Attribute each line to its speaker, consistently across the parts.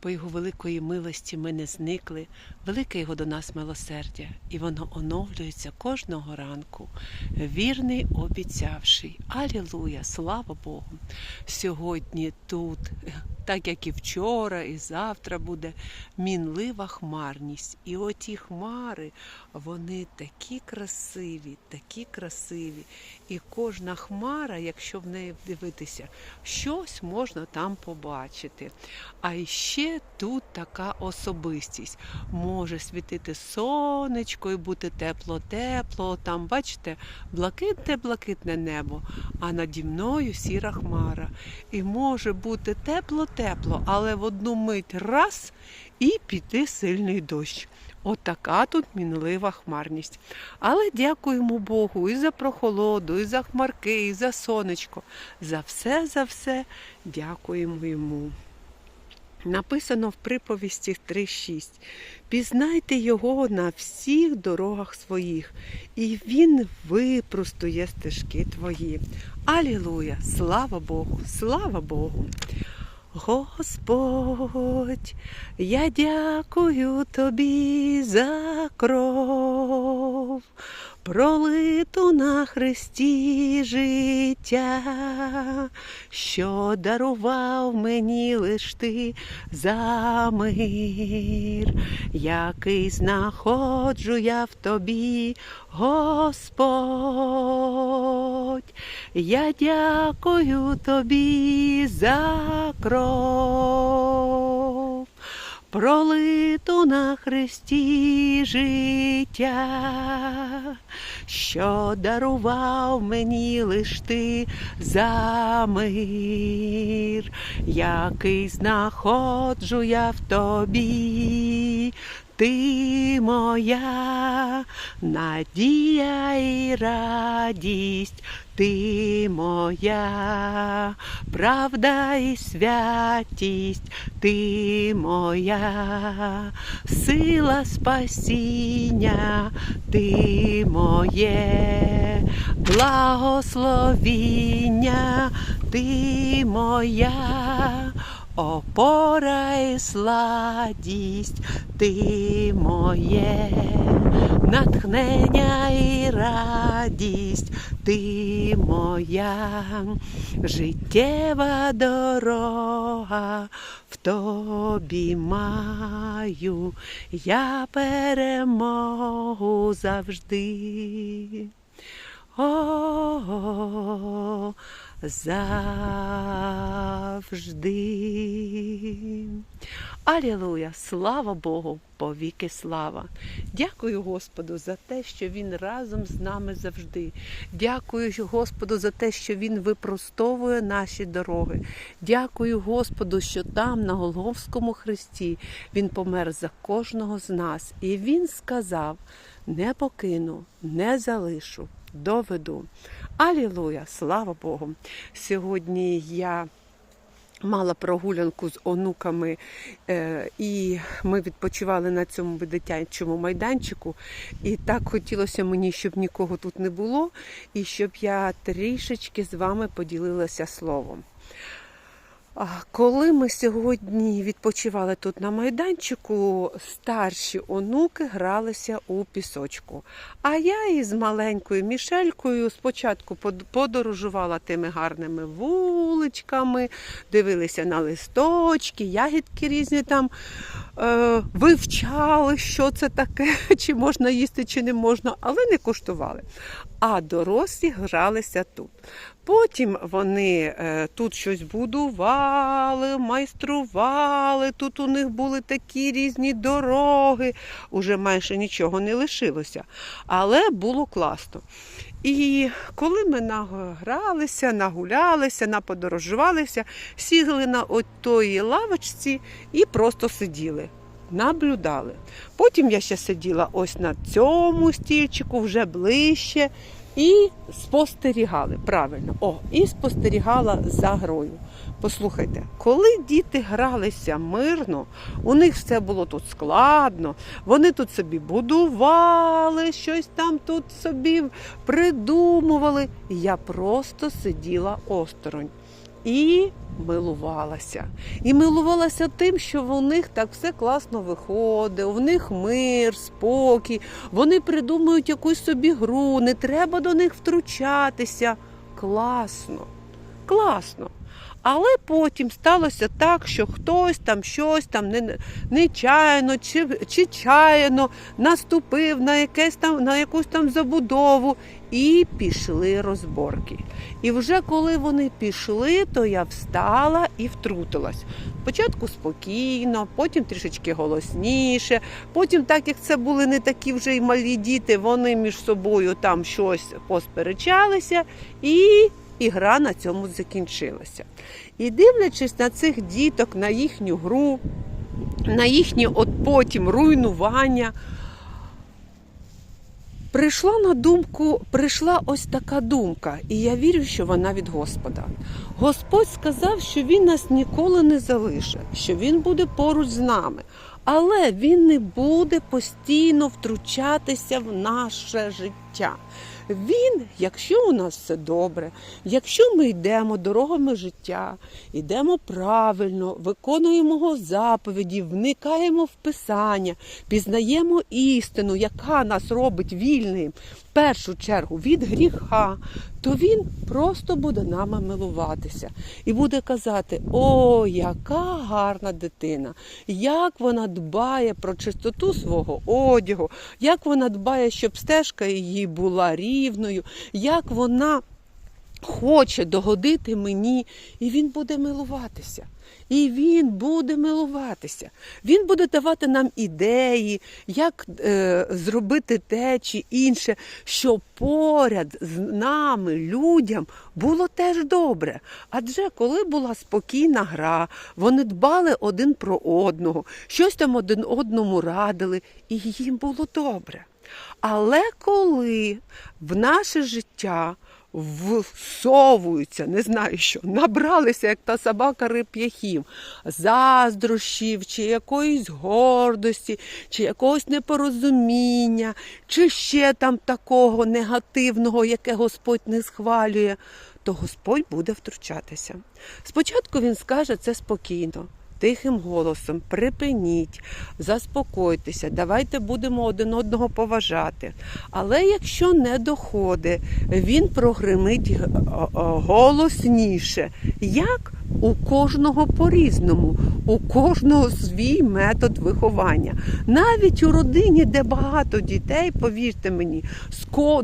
Speaker 1: По Його великої милості ми не зникли, велике Його до нас милосердя, і воно оновлюється кожного ранку. Вірний обіцявший. Алілуя! Слава Богу! Сьогодні тут, так як і вчора, і завтра буде мінлива хмарність. І оті хмари, вони такі красиві, такі красиві. І кожна хмара, якщо в неї дивитися, щось можна там побачити. А ще тут така особистість. Може світити сонечко і бути тепло-тепло. Там, бачите, блакитне-блакитне небо, а наді мною сіра хмара. І може бути тепло-тепло, але в одну мить раз і піти сильний дощ. Отака тут мінлива хмарність. Але дякуємо Богу і за прохолоду, і за хмарки, і за сонечко. За все, за все дякуємо йому. Написано в приповісті 3.6. Пізнайте його на всіх дорогах своїх, і він випростує стежки твої. Алілуя! Слава Богу! Слава Богу! Господь, я дякую тобі за кров, пролиту на хресті життя, що дарував мені лиш ти за мир, який знаходжу я в тобі, Господь. Я дякую тобі за кров, пролиту на хресті життя, що дарував мені лиш ти за мир, який знаходжу я в тобі. Ти моя надія і радість, ти моя правда і святість, ти моя сила спасіння, ти моє благословіння, ти моя. Опора і сладість, ти моє натхнення і радість, ти моя життєва дорога, в тобі маю я перемогу завжди. О, завжди. Алілуя! Слава Богу, повіки слава! Дякую Господу за те, що Він разом з нами завжди. Дякую Господу за те, що Він випростовує наші дороги. Дякую Господу, що там, на Голговському хресті, Він помер за кожного з нас. І Він сказав: не покину, не залишу, доведу. Алілуя! Слава Богу! Сьогодні я. Мала прогулянку з онуками, е, і ми відпочивали на цьому дитячому майданчику. І так хотілося мені, щоб нікого тут не було, і щоб я трішечки з вами поділилася словом. Коли ми сьогодні відпочивали тут на майданчику, старші онуки гралися у пісочку. А я із маленькою мішелькою спочатку подорожувала тими гарними вуличками, дивилися на листочки, ягідки різні там е, вивчали, що це таке, чи можна їсти, чи не можна, але не куштували. А дорослі гралися тут. Потім вони е, тут щось будували, майстрували. Тут у них були такі різні дороги, уже майже нічого не лишилося. Але було класно. І коли ми награлися, нагулялися, наподорожувалися, сіли на от тої лавочці і просто сиділи. наблюдали. Потім я ще сиділа ось на цьому стільчику, вже ближче, і спостерігали. Правильно, о, і спостерігала за грою. Послухайте, коли діти гралися мирно, у них все було тут складно, вони тут собі будували, щось там тут собі придумували. Я просто сиділа осторонь і милувалася. І милувалася тим, що в них так все класно виходить, в них мир, спокій, вони придумують якусь собі гру, не треба до них втручатися. Класно, класно. Але потім сталося так, що хтось там щось там не- нечаянно чи, чи чаяно наступив на, якесь там, на якусь там забудову і пішли розборки. І вже коли вони пішли, то я встала і втрутилась. Спочатку спокійно, потім трішечки голосніше, потім, так як це були не такі вже й малі діти, вони між собою там щось посперечалися, і ігра на цьому закінчилася. І дивлячись на цих діток, на їхню гру, на їхнє от потім руйнування, прийшла на думку, прийшла ось така думка, і я вірю, що вона від Господа. Господь сказав, що Він нас ніколи не залишить, що Він буде поруч з нами, але Він не буде постійно втручатися в наше життя. Він, якщо у нас все добре, якщо ми йдемо дорогами життя, йдемо правильно, виконуємо його заповіді, вникаємо в Писання, пізнаємо істину, яка нас робить вільним першу чергу від гріха, то він просто буде нами милуватися і буде казати: О, яка гарна дитина! Як вона дбає про чистоту свого одягу, як вона дбає, щоб стежка її була рівною, як вона хоче догодити мені, і він буде милуватися. І він буде милуватися. Він буде давати нам ідеї, як е, зробити те чи інше, щоб поряд з нами, людям, було теж добре. Адже коли була спокійна гра, вони дбали один про одного, щось там один одному радили, і їм було добре. Але коли в наше життя всовуються, не знаю що, набралися, як та собака реп'яхів, заздрощів, чи якоїсь гордості, чи якогось непорозуміння, чи ще там такого негативного, яке Господь не схвалює, то Господь буде втручатися. Спочатку він скаже це спокійно. Тихим голосом припиніть, заспокойтеся, давайте будемо один одного поважати. Але якщо не доходить, він прогримить о- о, голосніше. Як? У кожного по-різному, у кожного свій метод виховання. Навіть у родині, де багато дітей, повірте мені,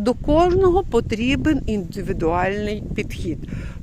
Speaker 1: до кожного потрібен індивідуальний підхід.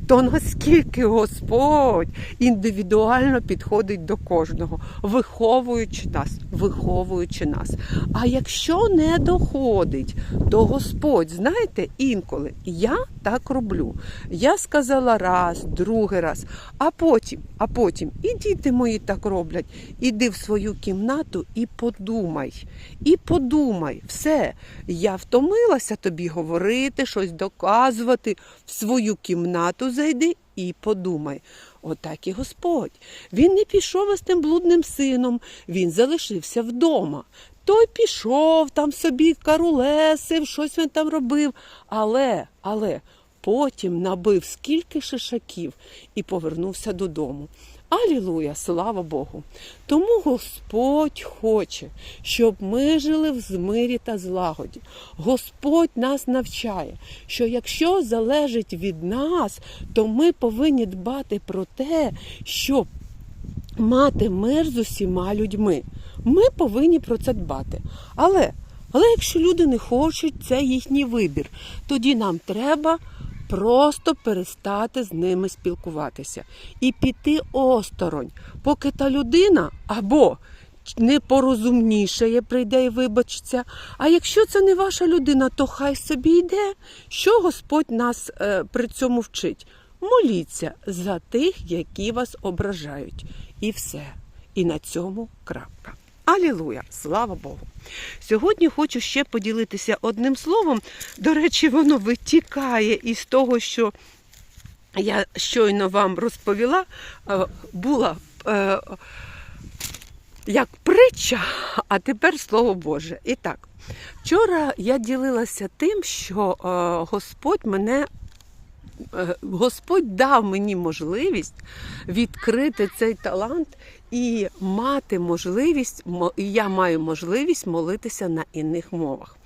Speaker 1: То наскільки Господь індивідуально підходить до кожного, виховуючи нас, виховуючи нас. А якщо не доходить, то Господь, знаєте, інколи я так роблю. Я сказала раз, другий раз, а потім, а потім і діти мої так роблять. Іди в свою кімнату і подумай. І подумай, все, я втомилася тобі говорити, щось доказувати. В свою кімнату зайди і подумай. Отак і Господь. Він не пішов із тим блудним сином, він залишився вдома. Той пішов там собі карулесив, щось він там робив. Але, але потім набив скільки шишаків і повернувся додому. Алілуя, слава Богу. Тому Господь хоче, щоб ми жили в змирі та злагоді. Господь нас навчає, що якщо залежить від нас, то ми повинні дбати про те, щоб мати мир з усіма людьми. Ми повинні про це дбати. Але, але якщо люди не хочуть, це їхній вибір. Тоді нам треба просто перестати з ними спілкуватися і піти осторонь, поки та людина або непорозумнішає, прийде і вибачиться. А якщо це не ваша людина, то хай собі йде. Що Господь нас е, при цьому вчить? Моліться за тих, які вас ображають. І все. І на цьому крапка. Алілуя! Слава Богу! Сьогодні хочу ще поділитися одним словом. До речі, воно витікає із того, що я щойно вам розповіла, е, була е, як притча, а тепер слово Боже. І так, вчора я ділилася тим, що е, Господь мене. Господь дав мені можливість відкрити цей талант і мати можливість, мо- і я маю можливість молитися на інних мовах.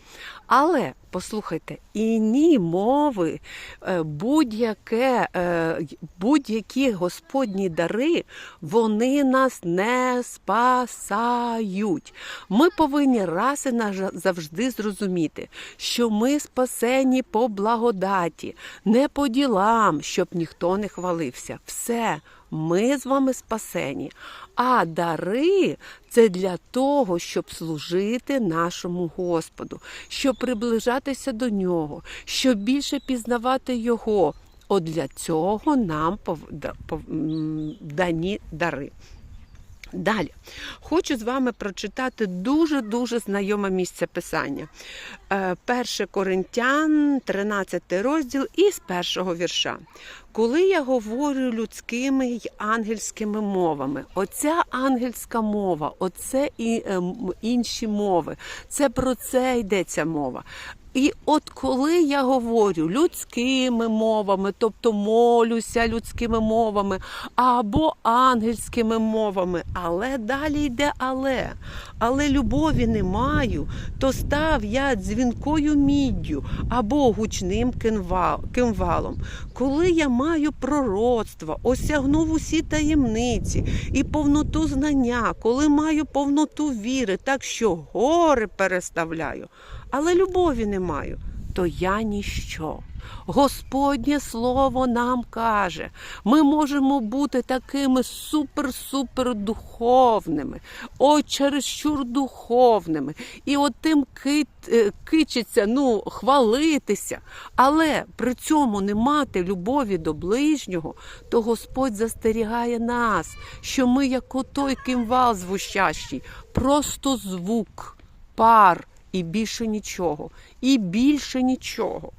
Speaker 1: Але послухайте, інні мови, е, будь-яке, е, будь-які господні дари, вони нас не спасають. Ми повинні раз і назавжди зрозуміти, що ми спасені по благодаті, не по ділам, щоб ніхто не хвалився. Все. Ми з вами спасені. А дари це для того, щоб служити нашому Господу, щоб приближатися до нього, щоб більше пізнавати Його. От для цього нам дані дари. Далі хочу з вами прочитати дуже-дуже знайоме місце писання. Е, 1 Коринтян, 13 розділ із першого вірша. Коли я говорю людськими й ангельськими мовами, оця ангельська мова, оце і е, інші мови, це про це йдеться мова. І от коли я говорю людськими мовами, тобто молюся людськими мовами або ангельськими мовами, але далі йде але, але любові не маю, то став я дзвінкою міддю або гучним кимва- кимвалом. Коли я маю пророцтво, осягнув усі таємниці і повноту знання, коли маю повноту віри, так що гори переставляю але любові не маю, то я ніщо. Господнє слово нам каже, ми можемо бути такими супер-супер духовними, о, чересчур духовними, і от тим ки, е, кичиться, ну, хвалитися, але при цьому не мати любові до ближнього, то Господь застерігає нас, що ми, як отой кимвал звучащий, просто звук, пар і більше нічого, і більше нічого.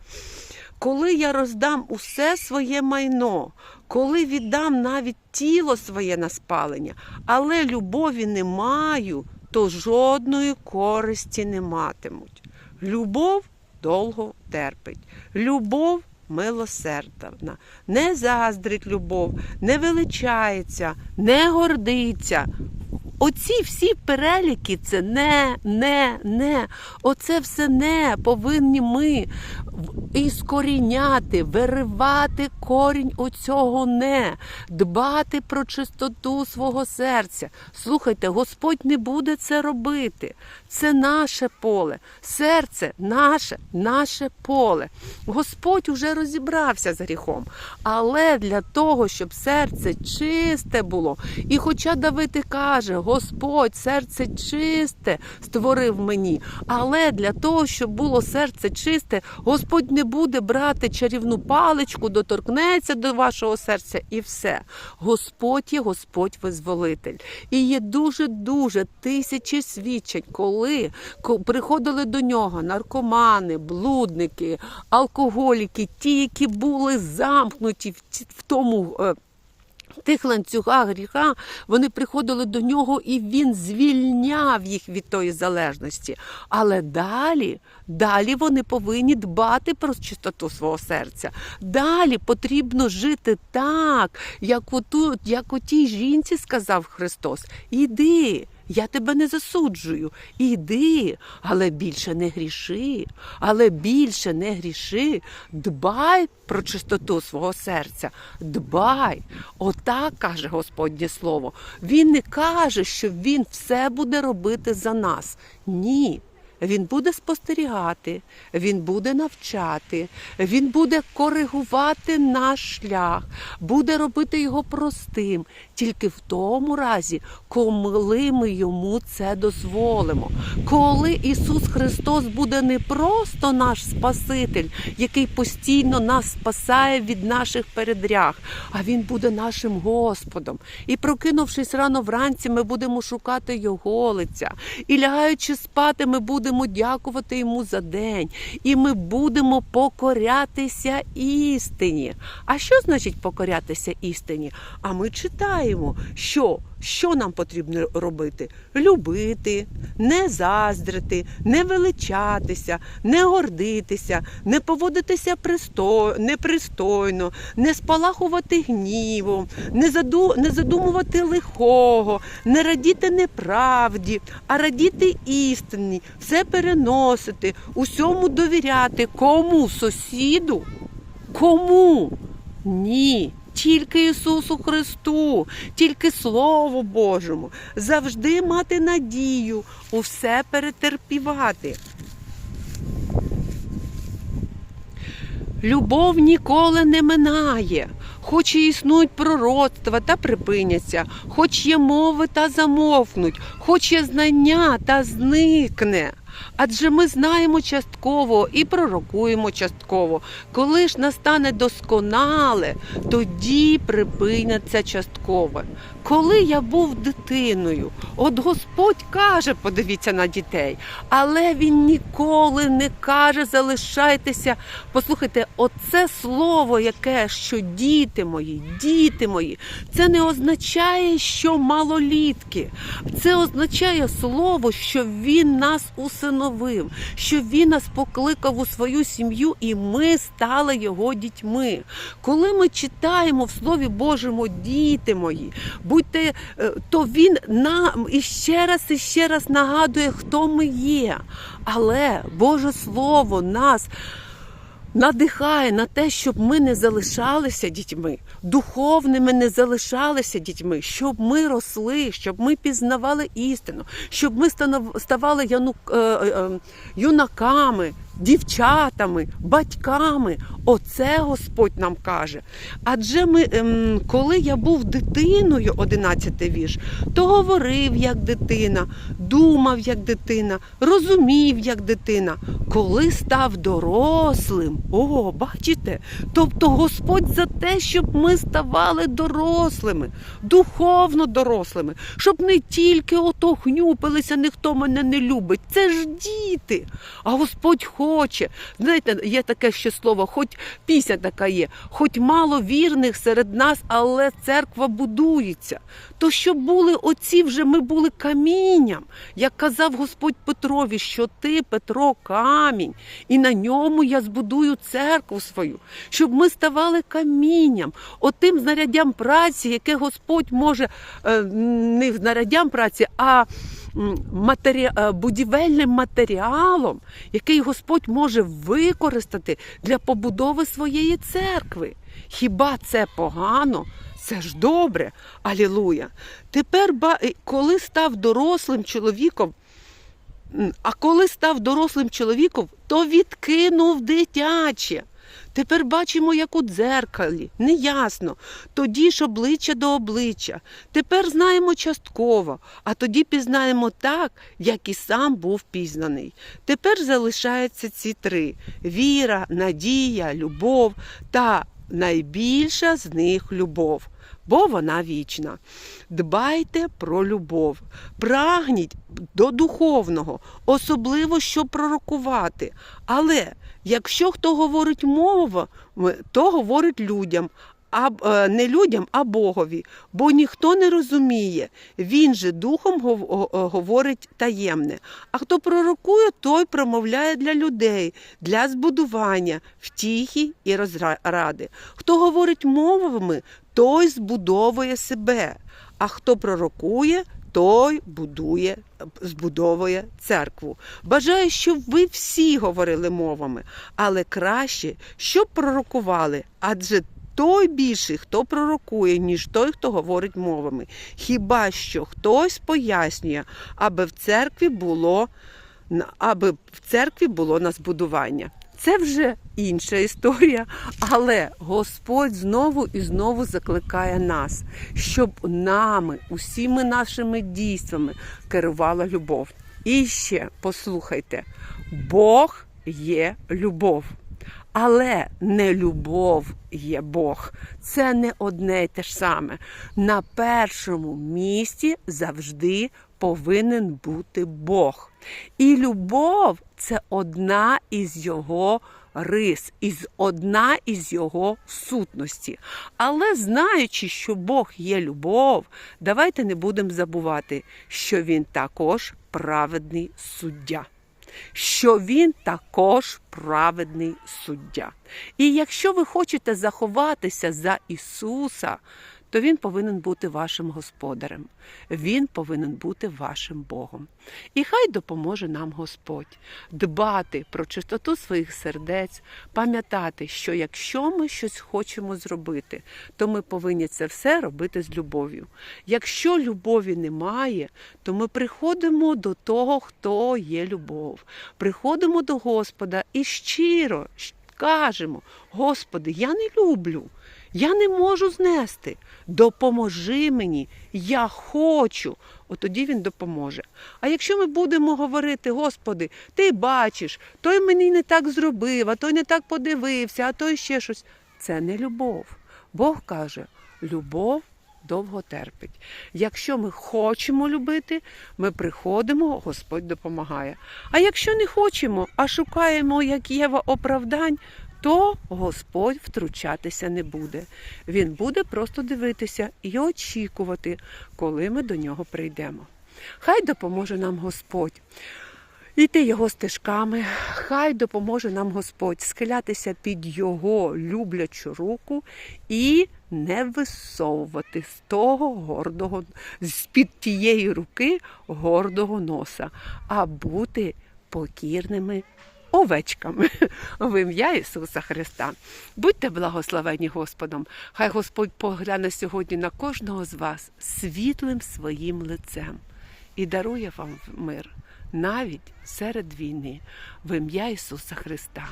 Speaker 1: Коли я роздам усе своє майно, коли віддам навіть тіло своє на спалення, але любові не маю, то жодної користі не матимуть. Любов довго терпить. Любов милосердна, не заздрить любов, не величається, не гордиться. Оці всі переліки це не, не, не. Оце все не повинні ми іскоріняти, виривати корінь оцього не, дбати про чистоту свого серця. Слухайте, Господь не буде це робити. Це наше поле, серце наше, наше поле. Господь уже розібрався з гріхом. Але для того, щоб серце чисте було, і хоча Давид і каже, Господь, серце чисте створив мені. Але для того, щоб було серце чисте, Господь не буде брати чарівну паличку, доторкнеться до вашого серця і все. Господь є Господь визволитель. І є дуже-дуже тисячі свідчень, коли ко- приходили до нього наркомани, блудники, алкоголіки, ті, які були замкнуті в, тому. е, тих ланцюгах гріха вони приходили до нього, і він звільняв їх від тої залежності. Але далі, далі вони повинні дбати про чистоту свого серця. Далі потрібно жити так, як оту, як отій жінці сказав Христос: Іди. Я тебе не засуджую. Іди, але більше не гріши, але більше не гріши. Дбай про чистоту свого серця. Дбай. Отак каже Господнє Слово. Він не каже, що Він все буде робити за нас. Ні. Він буде спостерігати, він буде навчати, він буде коригувати наш шлях, буде робити його простим, тільки в тому разі, коли ми йому це дозволимо. Коли Ісус Христос буде не просто наш Спаситель, який постійно нас спасає від наших передряг, а Він буде нашим Господом. І прокинувшись рано вранці, ми будемо шукати Його лиця. І лягаючи спати, ми будемо дякувати Йому за день. І ми будемо покорятися істині. А що значить покорятися істині? А ми читаємо, що, що нам потрібно робити: любити, не заздрити, не величатися, не гордитися, не поводитися пристой, непристойно, не спалахувати гнівом, не, не задумувати лихого, не радіти неправді, а радіти істині, все переносити, усьому довіряти. Кому сусіду? Кому? Ні. Тільки Ісусу Христу, тільки Слову Божому, завжди мати надію, усе перетерпівати. Любов ніколи не минає, хоч і існують пророцтва та припиняться, хоч є мови та замовкнуть, хоч є знання та зникне. Адже ми знаємо частково і пророкуємо частково. Коли ж настане досконале, тоді припиняться часткове. Коли я був дитиною, от Господь каже, подивіться на дітей, але Він ніколи не каже, залишайтеся. Послухайте, оце слово, яке, що діти мої, діти мої, це не означає, що малолітки. Це означає слово, що Він нас усиновив, що Він нас покликав у свою сім'ю, і ми стали його дітьми. Коли ми читаємо в Слові Божому, діти мої, будьте, е, то він нам іще раз і ще раз нагадує, хто ми є. Але Боже Слово нас. Надихає на те, щоб ми не залишалися дітьми, духовними не залишалися дітьми, щоб ми росли, щоб ми пізнавали істину, щоб ми ставали яну, е, е, юнаками, дівчатами, батьками. Оце Господь нам каже. Адже ми, ем, коли я був дитиною, 11 вірш, то говорив як дитина, думав як дитина, розумів як дитина. Коли став дорослим, о, бачите, тобто Господь за те, щоб ми ставали дорослими, духовно дорослими, щоб не тільки ото гнюпилися, ніхто мене не любить. Це ж діти. А Господь. Знаєте, є таке ще слово, хоч пісня така є, хоч мало вірних серед нас, але церква будується. То щоб були оці вже ми були камінням, як казав Господь Петрові, що ти, Петро, камінь, і на ньому я збудую церкву свою, щоб ми ставали камінням, отим знаряддям праці, яке Господь може е, не знаряддям праці, а матері... е, будівельним матеріалом, який Господь може використати для побудови своєї церкви. Хіба це погано? Це ж добре, алілуя. Тепер, е, коли став дорослим чоловіком, а коли став дорослим чоловіком, то відкинув дитяче. Тепер бачимо, як у дзеркалі, неясно. Тоді ж обличчя до обличчя. Тепер знаємо частково, а тоді пізнаємо так, як і сам був пізнаний. Тепер залишаються ці три: віра, надія, любов та найбільша з них любов. Бо вона вічна. Дбайте про любов, прагніть до духовного, особливо щоб пророкувати. Але якщо хто говорить мовами, то говорить людям, а е, не людям, а Богові, бо ніхто не розуміє. Він же духом говорить таємне. А хто пророкує, той промовляє для людей, для збудування, втіхи і розради. Хто говорить мовами, той збудовує себе. А хто пророкує, той будує, збудовує церкву. Бажаю, щоб ви всі говорили мовами, але краще, щоб пророкували, адже той більший, хто пророкує, ніж той, хто говорить мовами. Хіба що хтось пояснює, аби в церкві було аби в церкві було на збудування. Це вже інша історія, але Господь знову і знову закликає нас, щоб нами, усіми нашими дійствами керувала любов. І ще послухайте, Бог є любов. Але не любов є Бог. Це не одне й те ж саме. На першому місці завжди повинен бути Бог. І любов це одна із його рис, із одна із його сутності. Але знаючи, що Бог є любов, давайте не будемо забувати, що він також праведний суддя що він також праведний суддя. І якщо ви хочете заховатися за Ісуса, то Він повинен бути вашим господарем, Він повинен бути вашим Богом. І хай допоможе нам Господь дбати про чистоту своїх сердець, пам'ятати, що якщо ми щось хочемо зробити, то ми повинні це все робити з любов'ю. Якщо любові немає, то ми приходимо до того, хто є любов. Приходимо до Господа і щиро щ- кажемо: Господи, я не люблю. Я не можу знести. Допоможи мені, я хочу. От тоді він допоможе. А якщо ми будемо говорити, Господи, ти бачиш, той мені не так зробив, а той не так подивився, а той ще щось. Це не любов. Бог каже, любов довго терпить. Якщо ми хочемо любити, ми приходимо, Господь допомагає. А якщо не хочемо, а шукаємо, як Єва, оправдань, то Господь втручатися не буде. Він буде просто дивитися і очікувати, коли ми до нього прийдемо. Хай допоможе нам Господь. Йти його стежками, хай допоможе нам Господь схилятися під його люблячу руку і не висовувати з того гордого, з-під тієї руки гордого носа, а бути покірними овечками в ім'я Ісуса Христа. Будьте благословені Господом. Хай Господь погляне сьогодні на кожного з вас світлим своїм лицем і дарує вам мир навіть серед війни, в ім'я Ісуса Христа.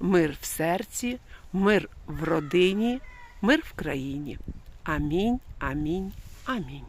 Speaker 1: Мир в серці, мир в родині, мир в країні. Амінь, амінь, амінь.